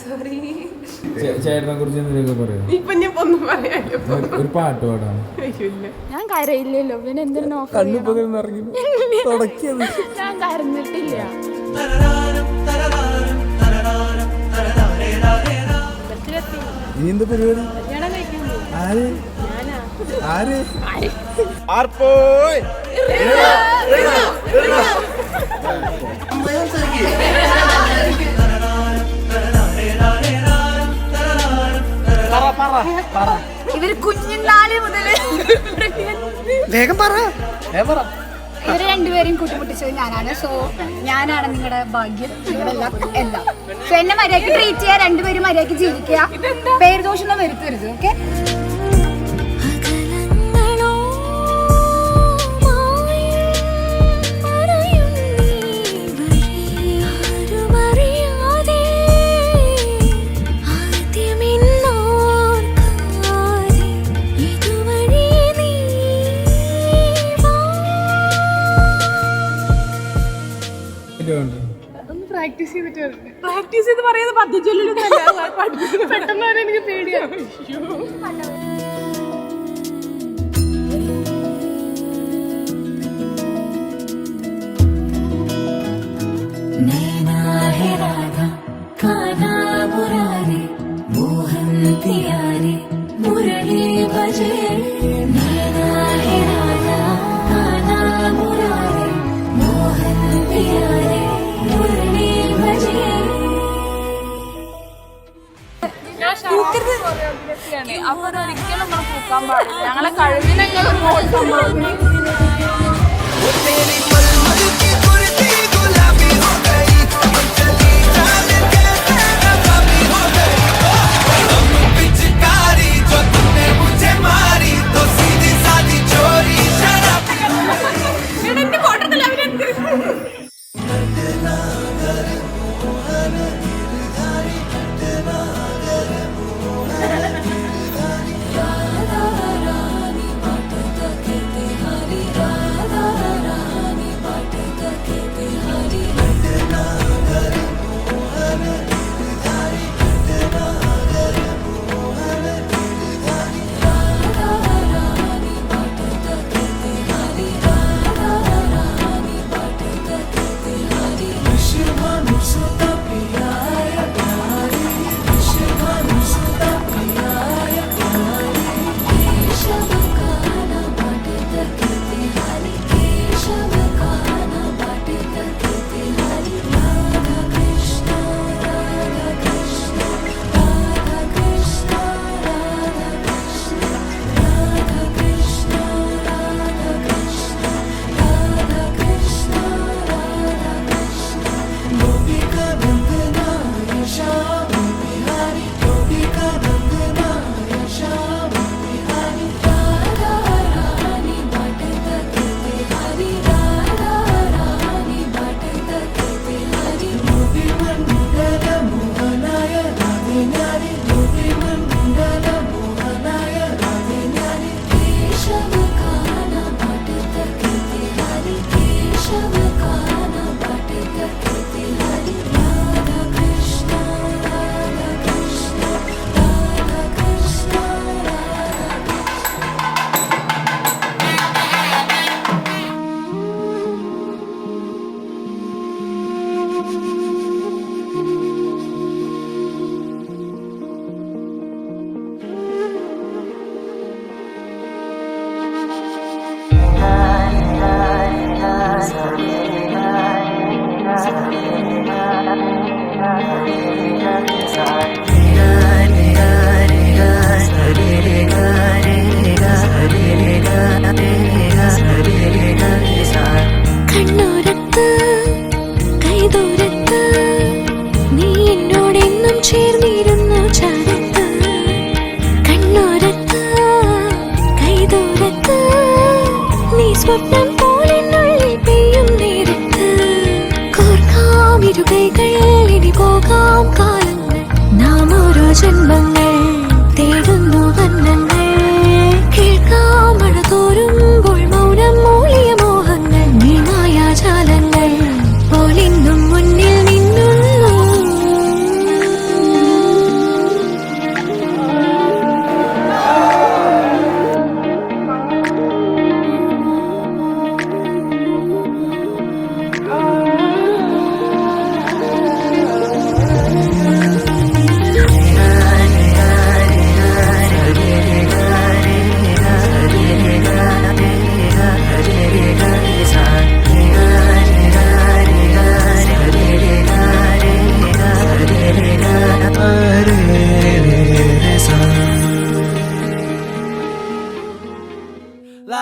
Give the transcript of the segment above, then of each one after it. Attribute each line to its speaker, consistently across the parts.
Speaker 1: Sorry.
Speaker 2: ചേട്ടനെ കുറിച്ച് എന്തെങ്കിലുമൊക്കെ പറയാം?
Speaker 1: ഇപ്പൊ ഞാൻ ഒന്നും പറയാല്ലോ
Speaker 2: ഒരു പാട്ട്
Speaker 1: ഇല്ല
Speaker 3: ഞാൻ കരയില്ലല്ലോ. പിന്നെ എന്തിനു ഞാൻ കരഞ്ഞിട്ടില്ല.
Speaker 2: ആര് എന്താ പരിപാടി?
Speaker 3: ആര്? ആര്? ആര്?
Speaker 2: ആര് ആര്
Speaker 3: ഇവർ കുഞ്ഞുനാളി മുതൽ.
Speaker 4: വേഗം പറ.
Speaker 3: ഇവർ രണ്ടുപേരെയും കൂട്ടിമുട്ടിച്ചത് ഞാനാണ്. സോ ഞാനാണ് നിങ്ങളുടെ ഭാഗ്യം. നിങ്ങളുടെ എല്ലാം. എല്ലാം. സോ എന്നെ മര്യാദയ്ക്ക് ട്രീറ്റ് ചെയ്യുക രണ്ടുപേരും മര്യാദയ്ക്ക് ജീവിക്കുക. പേര് ദോഷം ഒന്നും വരുത്തരുത്. ഓക്കെ
Speaker 1: പ്രാക്ടീസ് ചെയ്തിട്ട് വരട്ടെ പ്രാക്ടീസ് ചെയ്ത് പറയുന്നത് പദ്ധതി പെട്ടെന്ന് വരെ എനിക്ക് പേടിയാണ്
Speaker 5: മുരളി ഭജേ. നൈനാ ഹേ രാധ കാനാ മുരാരി മോഹൻ പിയാരി അപ്പൊ ഒരിക്കലും നമ്മൾ പൂക്കാൻ പാടില്ല. ഞങ്ങളെ കഴിവിനെങ്ങനെ ചേരുകൈകൾ
Speaker 3: ഇനി പോകാം കാലങ്ങൾ. നാം ഓരോ ജന്മങ്ങൾ തേടുന്നു വന്നങ്ങൾ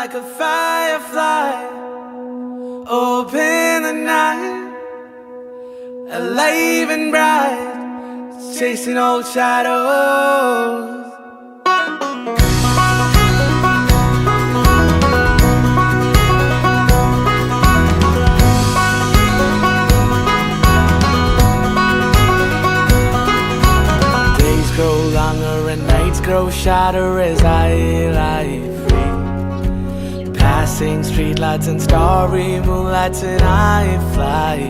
Speaker 5: like a firefly. Open the night, alive and bright, chasing old shadows. Grow longer and nights grow shorter as I lie Passing streetlights and starry moonlights and I fly